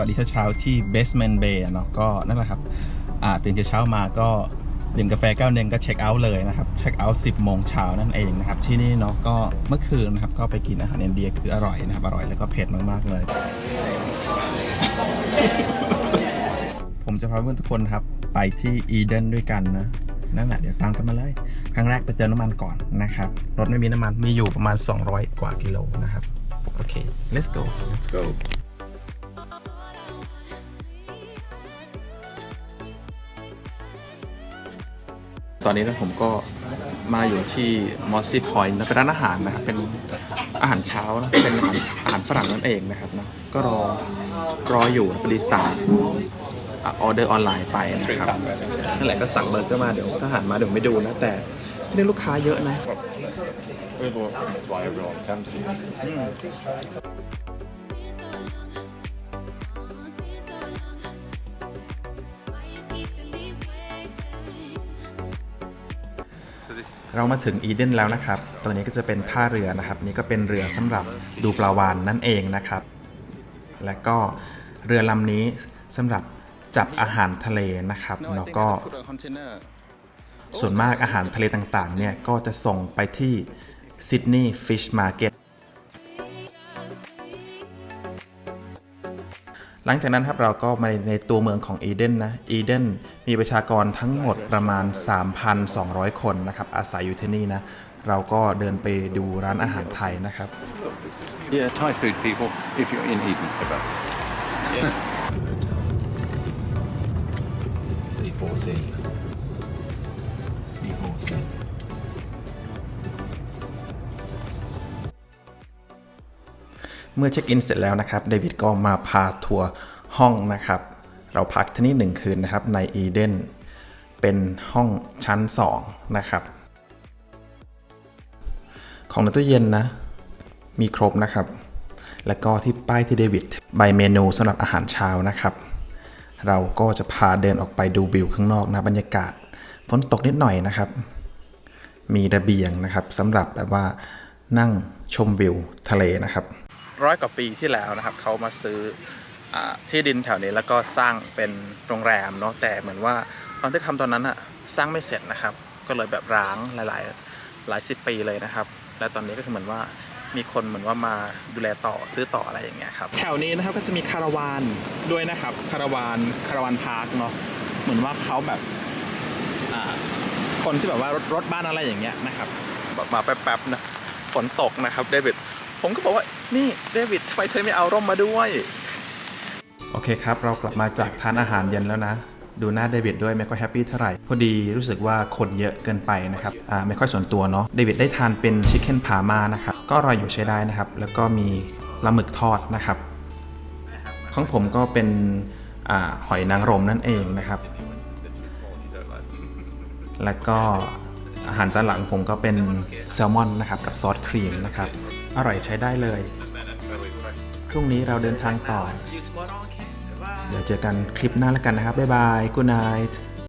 วัสดีเช้าๆที่ Basement Bay เนาะก็นั่นแหละครับอ่าตื่นเช้ามาก็ดื่มกาแฟแก้วหนึ่งก็เช็คเอาท์เลยนะครับ เช็คเอาท์10 โมงเช้านั่นเองนะครับ ที่นี่เนาะก็เมื่อคืนนะครับ ก็ไปกินอาหารอินเดียคืออร่อยนะครับ อร่อยแล้วก็เผ็ดมากๆเลย ผมจะพาเพื่อนทุกคนครับ ไปที่อีเดนด้วยกันนะ นั่นแหละเดี๋ยวตามกันมาเลย ครั้งแรกไปเติมน้ำมันก่อนนะครับ รถไม่มีน้ำมันมีอยู่ประมาณ 200 กว่ากิโลนะครับ โอเค let's go let's go ตอนนี้นะผมก็มาอยู่ที่มอสซี่พอยต์นะเป็นร้านอาหารนะครับเป็นอาหารเช้านะเป็นอาหารอาหารฝรั่งนั่นเองนะครับนะก็รอรออยู่นะพอดีสั่งออเดอร์ออนไลน์ไปนะครับนั่นแหละก็สั่งเบอร์เกอร์มาเดี๋ยวถ้าหันมาเดี๋ยวไม่ดูนะแต่ที่นี่ลูกค้าเยอะนะ That's why everyone comes here. เรามาถึงอีเดนแล้วนะครับ ตรงนี้ก็จะเป็นท่าเรือนะครับ นี่ก็เป็นเรือสำหรับดูปลาวานนั่นเองนะครับ และก็เรือลำนี้สำหรับจับอาหารทะเลนะครับแล้วก็ ส่วนมากอาหารทะเลต่างๆ เนี่ยก็จะส่งไปที่ซิดนีย์ฟิชมาร์เก็ตหลังจากนั้นครับเราก็มาในตัวเมืองของอีเดนนะอีเดน มีประชากรทั้งหมดประมาณ 3,200 คนนะครับ อาศัยอยู่ที่นี่นะ เราก็เดินไปดูร้านอาหารไทยนะครับ yeah, Thai food people. If you're in Eden, about yes. สี่โฟสี่สี่โฟสี่เมื่อเช็คอินเสร็จแล้วนะครับ เดวิดก็มาพาทัวร์ห้องนะครับ เราพักที่นี่หนึ่งคืนนะครับในอีเดนเป็นห้องชั้น 2 นะครับ ของในตู้เย็นนะ มีครบนะครับ แล้วก็ที่ป้ายที่เดวิดใบเมนูสำหรับอาหารเช้านะครับ เราก็จะพาเดินออกไปดูวิวข้างนอกนะบรรยากาศฝนตกนิดหน่อยนะครับ มีระเบียงนะครับสำหรับแบบว่านั่งชมวิวทะเลนะครับ ร้อยกว่าปีที่แล้วนะครับ เขามาซื้อ ที่ดินแถวนี้แล้วก็สร้างเป็นโรงแรมเนาะแต่เหมือนว่าตอนที่ทำตอนนั้นอะสร้างไม่เสร็จนะครับ ก็เลยแบบร้างหลายๆหลายสิบปีเลยนะครับ และตอนนี้ก็คือเหมือนว่ามีคนเหมือนว่ามาดูแลต่อซื้อต่ออะไรอย่างเงี้ยครับแถวนี้นะครับก็จะมีคาราวานด้วยนะครับคาราวานคาราวานพาร์คเนาะเหมือนว่าเขาแบบอ่าคนที่แบบว่ารถรถบ้านอะไรอย่างเงี้ยนะครับแบบมาแป๊บๆนะฝนตกนะครับเดวิดผมก็บอกว่านี่เดวิดทำไมเธอไม่เอาร่มมาด้วย โอเคครับ เรากลับมาจากทานอาหารเย็นแล้วนะ ดูหน้าเดวิดด้วยไม่ค่อยแฮปปี้เท่าไหร่ พอดีรู้สึกว่าคนเยอะเกินไปนะครับอ่าไม่ค่อยส่วนตัวเนาะเดวิดได้ทานเป็นชิคเก้นพามานะครับก็อร่อยอยู่ใช้ได้นะครับ แล้วก็มีปลาหมึกทอดนะครับ ของผมก็เป็นอหอยนางรมนั่นเองนะครับ แล้วก็อาหารจานหลังผมก็เป็นแซลมอนนะครับกับซอสครีมนะครับ อร่อยใช้ได้เลย พรุ่งนี้เราเดินทางต่อ เดี๋ยวเจอกันคลิปหน้าแล้วกันนะครับ บ๊ายบาย good night